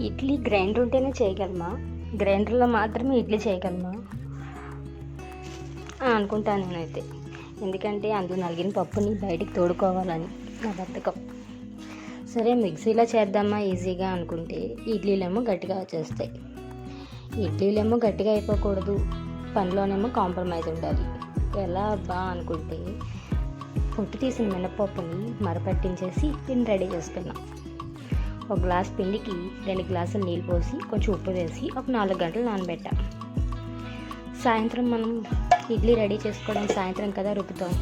Idli grinder ఉంటేనే చేయగలమా? గ్రైండర్లో మాత్రమే ఇడ్లీ చేయగలమా? అనుకుంటాను నేనైతే. ఎందుకంటే అందులో నలిగిన పప్పుని బయటికి తోడుకోవాలని నా బతకం సరే మిక్సీలో చేద్దామా ఈజీగా అనుకుంటే ఇడ్లీలేమో గట్టిగా వచ్చేస్తాయి. ఇడ్లీలేమో గట్టిగా అయిపోకూడదు. పనిలోనేమో కాంప్రమైజ్ ఉండాలి. ఎలా అబ్బా అనుకుంటే పొట్టు తీసిన మినపప్పుని మరపట్టించేసి పిండి రెడీ చేసుకున్నాం ఒక గ్లాస్ పిండికి రెండు గ్లాసులు నీళ్ళు పోసి కొంచెం ఉప్పు వేసి ఒక నాలుగు గంటలు నానబెట్టాం. సాయంత్రం మనం ఇడ్లీ రెడీ చేసుకోవడం సాయంత్రం కదా రుబ్బుతాం.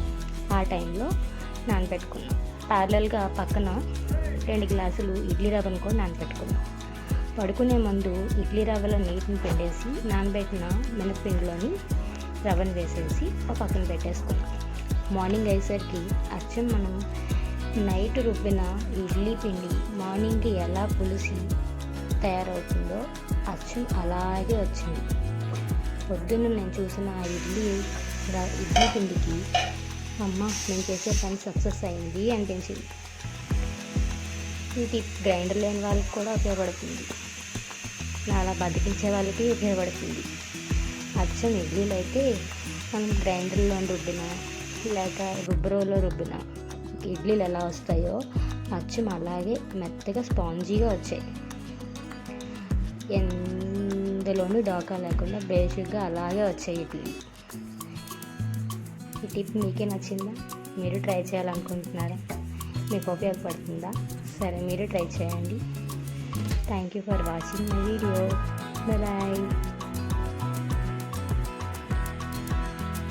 ఆ టైంలో నానబెట్టుకున్నాం. ప్యారలల్గా పక్కన రెండు గ్లాసులు ఇడ్లీ రవ్వను కూడా నానబెట్టుకున్నాం. పడుకునే ముందు ఇడ్లీ రవ్వలో నీటిని పిండేసి నానబెట్టిన మినపిండిలోని రవ్వను వేసేసి ఒక పక్కన పెట్టేసుకున్నాం. మార్నింగ్ అయ్యేసరికి అచ్చం మనం నైట్ రుబ్బిన ఇడ్లీ పిండి మార్నింగ్కి ఎలా పులిసి తయారవుతుందో అచ్చం అలాగే వచ్చింది. పొద్దున్న నేను చూసిన ఆ ఇడ్లీ ఇడ్లీ పిండికి అమ్మ నేను చేసే పని సక్సెస్ అయింది అనిపించింది. ఇది గ్రైండర్ లేని వాళ్ళకి కూడా ఉపయోగపడుతుంది. అలా బతికించే వాళ్ళకి ఉపయోగపడుతుంది. అచ్చం ఇడ్లీలు అయితే మనం గ్రైండర్లో రుబ్బిన లేక రుబ్బరోలో రుబ్బిన ఇడ్లీలు ఎలా వస్తాయో అచ్చం అలాగే మెత్తగా స్పాంజీగా వచ్చాయి. ఎందులోనూ డోకా లేకుండా బేసిక్గా అలాగే వచ్చాయి ఇడ్లీ ఈ టిప్ మీకే నచ్చిందా? మీరు ట్రై చేయాలనుకుంటున్నారా? మీకు ఉపయోగపడుతుందా? సరే మీరు ట్రై చేయండి. Thank you for watching my video. Bye.